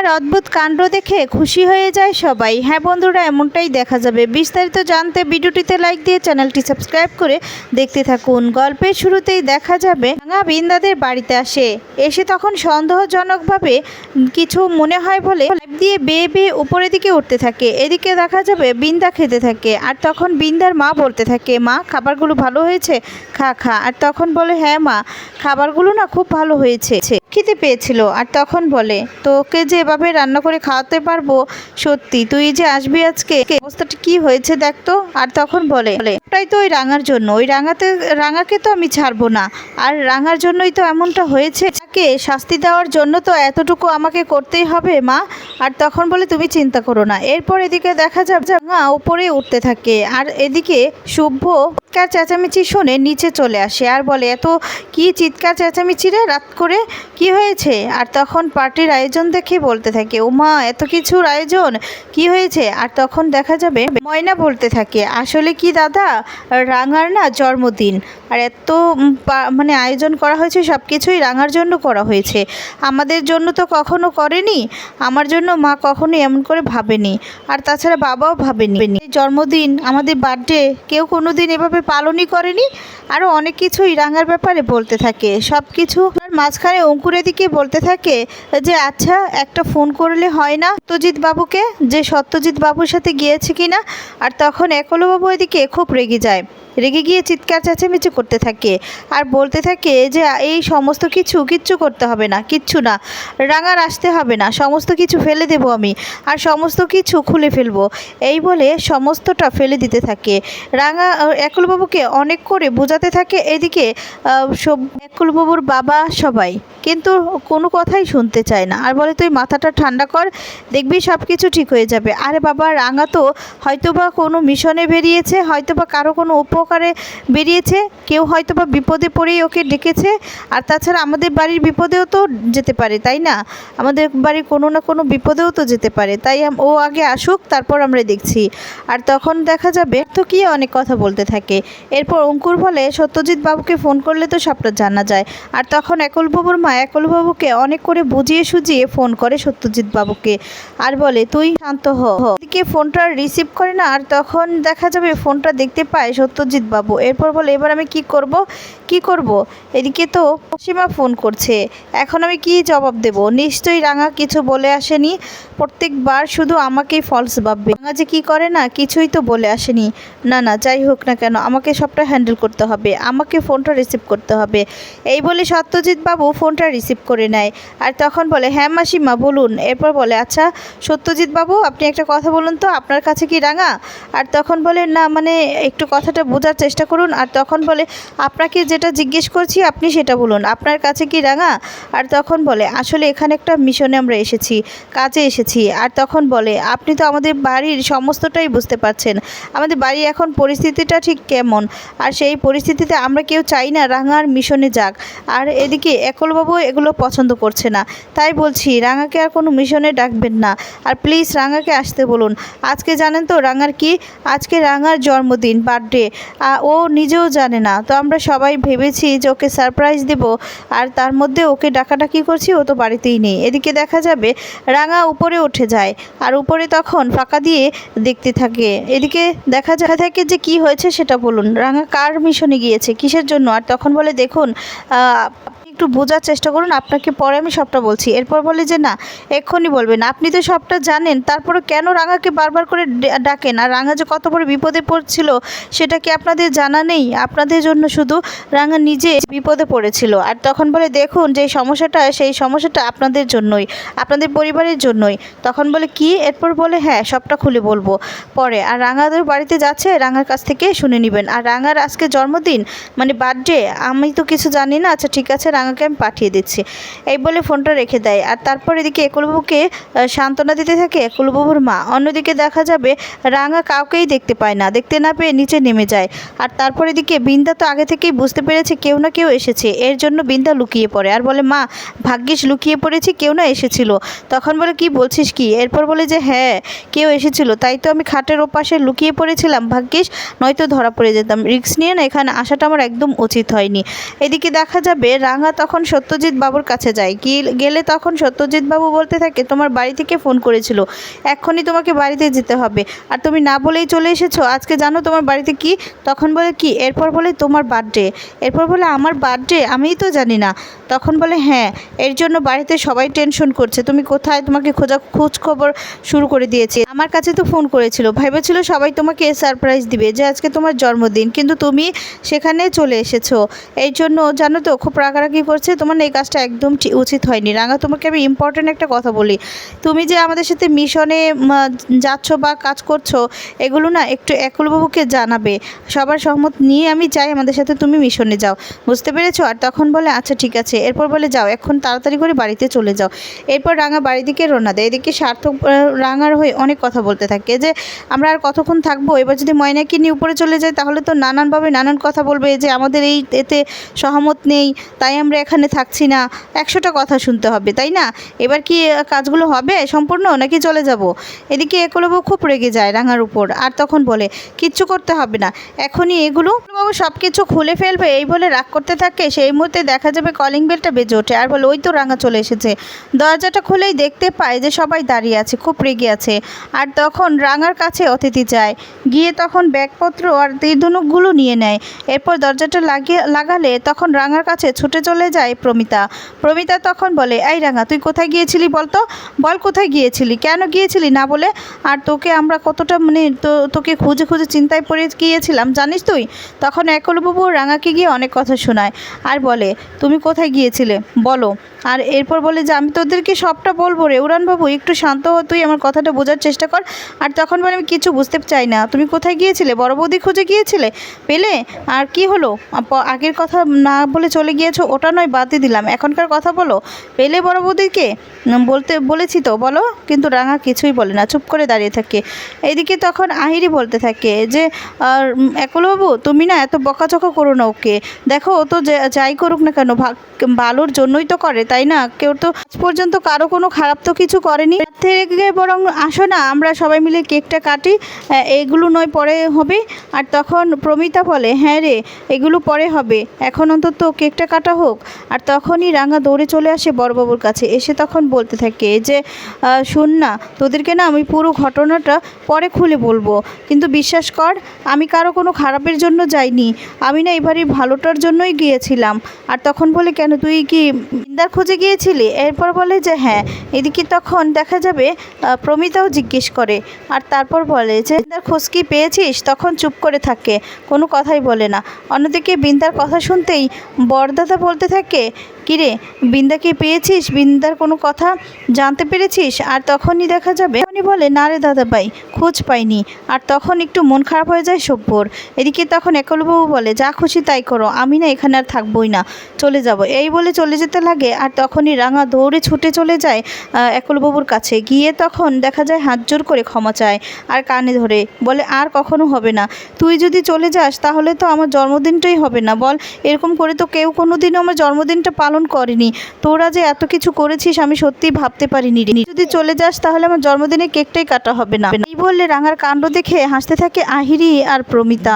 রাঙার অদ্ভুত কাণ্ড দেখে খুশি হয়ে যায় সবাই। হ্যাঁ বন্ধুরা, এমনটাই দেখা যাবে। বিস্তারিত জানতে ভিডিওটিতে লাইক দিয়ে চ্যানেলটি সাবস্ক্রাইব করে দেখতে থাকুন। গল্পের শুরুতেই দেখা যাবে রাঙা বিন্দাদের বাড়িতে আসে। এসে তখন সন্দেহজনকভাবে কিছু মনে হয় বলে লাফ দিয়ে বেয়ে বেয়ে উপরের দিকে উঠতে থাকে। এদিকে দেখা যাবে, বিন্দা খেতে থাকে। আর তখন বিন্দার মা বলতে থাকে, মা, খাবারগুলো ভালো হয়েছে? খা খা। আর তখন বলে হ্যাঁ মা, খাবারগুলো না খুব ভালো হয়েছে। খেতে পেয়েছিল আর তখন বলে, তোকে যে এভাবে রান্না করে খাওয়াতে পারব, সত্যি তুই যে আসবি আজকে অবস্থাটা কি হয়েছে দেখ তো? আর তখন বলে, ওটাই তো ওই রাঙার জন্য, ওই রাঙাতে, রাঙাকে তো আমি ছাড়বো না, আর রাঙার জন্যই তো এমনটা হয়েছে। তাকে শাস্তি দেওয়ার জন্য তো এতটুকু আমাকে করতেই হবে, মা। আর তখন বলে, তুমি চিন্তা করো না। এরপর এদিকে দেখা যাবে রাঙা উপরে উঠতে থাকে, আর এদিকে শুভ চিৎকার চেঁচামেচি শুনে নিচে চলে আসে। আর বলে, এত কি চিৎকার চেঁচামেচি রে রাত করে? কি হয়েছে? আর তখন পার্টির আয়োজন দেখে বলতে থাকে ওমা এত কিছুর আয়োজন? কি হয়েছে? আর তখন দেখা যাবে, ময়না বলতে থাকে, আসলে কি দাদা? রাঙার না জন্মদিন। আর এত মানে আয়োজন করা হয়েছে সব কিছুই রাঙার জন্য করা হয়েছে। আমাদের জন্য তো কখনো করেনি। আমার জন্য মা কখনো এমন করে ভাবেনি। আর তাছাড়া বাবাও ভাবেনি। জন্মদিন, আমাদের বার্থডে, কেউ কোনো দিন এভাবে পালনই করেনি? আরও অনেক কিছুই রাঙার ব্যাপারে বলতে থাকে। সব কিছু মাঝখানে অঙ্কুরের দিকে বলতে থাকে যে আচ্ছা একটা ফোন করলে হয় না সত্যজিৎ বাবুকে? যে সত্যজিৎ বাবুর সাথে গিয়েছে কিনা? আর তখন একলবাবু এদিকে খুব রেগে যায়। রেগে গিয়ে চিৎকার চেঁচামেচি করতে থাকে আর বলতে থাকে যে, এই সমস্ত কিছু কিচ্ছু করতে হবে না, কিচ্ছু না। রাঙার আসতে হবে না, সমস্ত কিছু ফেলে দেবো আমি আর সমস্ত কিছু খুলে ফেলব। এই বলে সমস্তটা ফেলে দিতে থাকে। রাঙা, একলবাবুকে অনেক করে বোঝাতে থাকে। এদিকে সব একলবাবুর বাবা সবাই। কিন্তু কোনো কথাই শুনতে চায় না। আর বলে, তুই মাথাটা ঠান্ডা কর, দেখবি সব কিছু ঠিক হয়ে যাবে। আরে বাবা, রাঙা তো হয়তোবা কোনো মিশনে বেরিয়েছে, হয়তোবা কারও কোনো উপকারে বেরিয়েছে, কেউ হয়তোবা বিপদে পড়েই ওকে ডেকেছে। আর তাছাড়া আমাদের বাড়ির বিপদেও তো যেতে পারে, তাই না? আমাদের বাড়ির কোনো না কোনো বিপদেও তো যেতে পারে। তাই ও আগে আসুক, তারপর আমরা দেখছি। আর তখন দেখা যাবে, তো কি অনেক কথা বলতে থাকে। এরপর অঙ্কুর বলে, সত্যজিৎ বাবুকে ফোন করলে তো সবটা জানা যায়। আর তখন একলবাবুর মা একলবাবুকে অনেক করে বুঝিয়ে সুজিয়ে ফোন করে সত্যজিৎ বাবুকে। আর বলে, তুই শান্ত হ। এদিকে ফোনটা রিসিভ করে না, আর তখন দেখা যাবে ফোনটা দেখতে পায় সত্যজিৎ বাবু। এরপর বলে, এবার আমি কি করব? কি করব? এদিকে তো সীমা ফোন করছে। এখন আমি কি জবাব দেব? নিশ্চয়ই রাঙা কিছু বলে আসেনি। প্রত্যেকবার শুধু আমাকেই ফলস ভাববে। রাঙা যে কি করে না, কিছুই তো বলে আসেনি। না না, যাই হোক না কেন, আমাকে সবটা হ্যান্ডেল করতে হবে। আমাকে ফোনটা রিসিভ করতে হবে। এই বলে সত্যজিৎ বাবু ফোনটা রিসিভ করে নেয় আর তখন বলে হ্যাঁ মাসিমা, বলুন। এরপর বলে আচ্ছা সত্যজিৎ বাবু, আপনি একটা কথা বলুন তো, আপনার কাছে কি রাঙা? আর তখন বলে, না মানে একটু কথাটা বোঝার চেষ্টা করুন। আর তখন বলে, আপনাকে যেটা জিজ্ঞেস করছি, আপনি সেটা বলুন। আপনার কাছে কি রাঙা? আর তখন বলে, আসলে এখানে একটা মিশনে আমরা এসেছি, কাজে এসেছি। আর তখন বলে, আপনি তো আমাদের বাড়ির সমস্তটাই বুঝতে পারছেন। আমাদের বাড়ি এখন পরিস্থিতিটা ঠিক কেমন? আর সেই পরিস্থিতিতে আমরা কেউ চাই না রাঙার মিশনে যাক। আর এদিকে একলবাবু এগুলো পছন্দ করছে না। তাই বলছি, রাঙাকে আর কোনো মিশনে ডাকবেন না। আর প্লিজ রাঙাকে আসতে বলুন। আজকে জানেন তো রাঙার কি? আজকে রাঙার জন্মদিন বার্থডে ও নিজেও জানে না। তো আমরা সবাই ভেবেছি যে ওকে সারপ্রাইজ দেব। আর তার মধ্যে ওকে ডাকাডাকি করছি, ও তো বাড়িতেই নেই। এদিকে দেখা যাবে রাঙা উপরে উঠে যায়। আর উপরে তখন ফাঁকা দিয়ে দেখতে থাকে। এদিকে দেখা যায় থাকে যে কি হয়েছে সেটা বলুন। রাঙা কার মিশনে গিয়েছে? কিসের জন্য? আর তখন বলে, দেখুন 呃 একটু বোঝার চেষ্টা করুন, আপনাকে পরে আমি সবটা বলছি। এরপর বলে যে, না, এক্ষুনি বলবেন। আপনি তো সবটা জানেন তারপরে কেন রাঙাকে বারবার করে ডাকেন? আর রাঙা যে কত বড় বিপদে পড়ছিল, সেটা কি আপনাদের জানা নেই? আপনাদের জন্য শুধু রাঙা নিজে বিপদে পড়েছিল। আর তখন বলে, দেখুন, যে সমস্যাটা, সেই সমস্যাটা আপনাদের জন্যই, আপনাদের পরিবারের জন্যই। তখন বলে, কি? এরপর বলে হ্যাঁ সবটা খুলে বলব পরে। আর রাঙাদের বাড়িতে যাচ্ছে, রাঙার কাছ থেকে শুনে নেবেন। আর রাঙার আজকে জন্মদিন মানে বার্থডে, আমি তো কিছু জানি না। আচ্ছা ঠিক আছে রাঙাকে আমি পাঠিয়ে দিচ্ছি। এই বলে ফোনটা রেখে দেয়। আর তারপর এদিকে একুলবাবুকে সান্ত্বনা দিতে থাকে একুলবাবুর মা। অন্যদিকে দেখা যাবে রাঙা কাউকেই দেখতে পায় না। দেখতে না পেয়ে নিচে নেমে যায়। আর তারপর এদিকে বিন্দা তো আগে থেকেই বুঝতে পেরেছে কেউ না কেউ এসেছে। এর জন্য বিন্দা লুকিয়ে পড়ে। আর বলে, মা, ভাগ্যিস লুকিয়ে পড়েছি, কেউ না এসেছিল। তখন বলে, কি বলছিস কি? এরপর বলে যে হ্যাঁ কেউ এসেছিল। তাই তো আমি খাটের ওপাশে লুকিয়ে পড়েছিলাম, ভাগ্যিস। নয়তো ধরা পড়ে যেতাম। রিক্স নিয়ে না এখানে আসাটা আমার একদম উচিত হয়নি। এদিকে দেখা যাবে রাঙা তখন সত্যজিৎ বাবুর কাছে যায় গেলে তখন সত্যজিৎ বাবু বলতে থাকে, তোমার বাড়ি থেকে ফোন করেছিল, এক্ষুনি তোমাকে বাড়িতে যেতে হবে। আর তুমি না বলেই চলে এসেছ, আজকে জানো তোমার বাড়িতে কি? তখন বলে, কি? এরপর বলে, তোমার বার্থডে। এরপর বলে, আমার বার্থডে? আমিই তো জানি না। তখন বলে হ্যাঁ এর জন্য বাড়িতে সবাই টেনশন করছে। তুমি কোথায়? তোমাকে খোঁজা খোঁজ খবর শুরু করে দিয়েছে। আমার কাছে তো ফোন করেছিল, ভেবেছিল সবাই তোমাকে সারপ্রাইজ দিবে যে আজকে তোমার জন্মদিন, কিন্তু তুমি সেখানে চলে এসেছ। এই জন্য, জানো তো, খুব রাগারাগি করছে তোমার এই কাজটা একদম উচিত হয়নি। রাঙা, তোমাকে আমি ইম্পর্ট্যান্ট একটা কথা বলি। তুমি যে আমাদের সাথে মিশনে যাচ্ছ বা কাজ করছ, এগুলো না একটু একলবাবুকে জানাবে। সবার সহমত নিয়ে আমি চাই আমাদের সাথে তুমি মিশনে যাও। বুঝতে পেরেছ? আর তখন বলে আচ্ছা ঠিক আছে। এরপর বলে, যাও, এখন তাড়াতাড়ি করে বাড়িতে চলে যাও। এরপর রাঙা বাড়ি দিকে রওনা দেয়। এদিকে সার্থক রাঙার হয়ে অনেক কথা বলতে থাকে যে, আমরা আর কতক্ষণ থাকব? এবার যদি ময়নাকে নিয়ে উপরে চলে যাই, তাহলে তো নানানভাবে নানান কথা বলবে যে, আমাদের এই এতে সহমত নেই। তাই আমরা এখানে থাকছি না, একশোটা কথা শুনতে হবে, তাই না? এবার কি কাজগুলো হবে সম্পূর্ণ নাকি চলে যাব? এদিকে একলবাবু খুব রেগে যায় রাঙার উপর, আর তখন বলে, কিচ্ছু করতে হবে না, এখনই এগুলো বাবু সব কিছু খুলে ফেলবে, এই বলে রাগ করতে থাকে, সেই মুহূর্তে দেখা যাবে কলিং বেলটা বেজে ওঠে, আর বলে, ওই তো রাঙা চলে এসেছে। দরজাটা খুলেই দেখতে পায় যে সবাই দাঁড়িয়ে আছে, খুব রেগে আছে, আর তখন রাঙার কাছে অতিথি যায়, গিয়ে তখন ব্যাগপত্র আর তীরধনুকগুলো নিয়ে নেয়, এরপর দরজাটা লাগিয়ে, লাগালে তখন রাঙার কাছে ছুটে চলে যায় প্রমিতা। প্রমিতা তখন বলে, এই রাঙা, তুই কোথায় গিয়েছিলি বলতো? বল কোথায় গিয়েছিলি? কেন গিয়েছিলি না বলে? আর তোকে আমরা কতটা মানে তো, তোকে খুঁজে খুঁজে চিন্তায় পড়ে গিয়েছিলাম, জানিস তুই? তখন একলবাবু রাঙাকে গিয়ে অনেক কথা শোনায় আর বলে, তুমি কোথায় গিয়েছিলে? বলো। আর এরপর বলে, যে আমি তোদেরকে সবটা বলব রে। উড়ানবাবু, একটু শান্ত হ, তুই আমার কথাটা বোঝার চেষ্টা কর। আর তখন বলে, আমি কিছু বুঝতে চাই না। তুমি কোথায় গিয়েছিলে? বড় বৌদি খুঁজে গিয়েছিলে? পেলে? আর কি হলো? আগের কথা না বলে চলে গিয়েছো? ওটা নয় বাদই দিলাম। এখনকার কথা বলো। পেলে বড় বৌদিকে? বলতে, বলেছি তো, বলো। কিন্তু রাঙা কিছুই বলে না। চুপ করে দাঁড়িয়ে থাকে। এইদিকে তখন আহিরি বলতে থাকে যে, আর একলবাবু, তুমি না এত বকাচকা করো না ওকে। দেখো, ও তো যাই করুক না কেন ভালোর জন্যই তো করে, তাই না? কেউ তো আজ পর্যন্ত কারও কোনো খারাপ তো কিছু করেনি। থেকে বরং আসো না, আমরা সবাই মিলে কেকটা কাটি এগুলো নয়, পরে হবে। আর তখন প্রমিতা বলে হ্যাঁ রে, এগুলো পরে হবে। এখন অন্তত কেকটা কাটা হোক। আর তখনই রাঙা দৌড়ে চলে আসে বড়বাবুর কাছে। এসে তখন বলতে থাকে যে শোন না, তোদেরকে না আমি পুরো ঘটনাটা পরে খুলে বলব। কিন্তু বিশ্বাস কর, আমি কারও কোনো খারাপের জন্য যাইনি। আমি না এবারে ভালোটার জন্যই গিয়েছিলাম। আর তখন বলে, কেন, তুই কি বিন্দার খোঁজে গিয়েছিলি? এরপর বলে যে হ্যাঁ এদিকে তখন দেখা যাবে প্রমিতাও জিজ্ঞেস করে। আর তারপর বলে যে বিন্দার খোঁজ কি পেয়েছিস? তখন চুপ করে থাকে, কোনো কথাই বলে না। অন্যদিকে বিন্দার কথা শুনতেই বরদাদা বলতে থাকে? কিরে বিন্দাকে পেয়েছিস? বিন্দার কোনো কথা জানতে পেরেছিস? আর তখনই দেখা যাবে উনি বলে, না রে দাদা ভাই খোঁজ পাইনি। আর তখন একটু মন খারাপ হয়ে যায় সভ্যর এদিকে তখন একলবাবু বলে, যা খুশি তাই করো, আমি না এখানে আর থাকবোই না, চলে যাব। এই বলে চলে যেতে লাগে, আর তখনই রাঙা দৌড়ে ছুটে চলে যায় একলবাবুর কাছে। গিয়ে তখন দেখা যায় হাত জোর করে ক্ষমা চায়, আর কানে ধরে বলে, আর কখনো হবে না। তুই যদি চলে যাস, তাহলে তো আমার জন্মদিনটাই হবে না। বল, এরকম করে তো কেউ কোনো দিনও আমার জন্মদিনটা পালন করেনি। তোরা যে এত কিছু করেছিস, আমি সত্যিই ভাবতে পারিনি। যদি চলে যাস, তাহলে আমার জন্মদিনে কেকটাই কাটা হবে না। এই বললে রাঙার কাণ্ড দেখে হাসতে থাকে আহিরি আর প্রমিতা।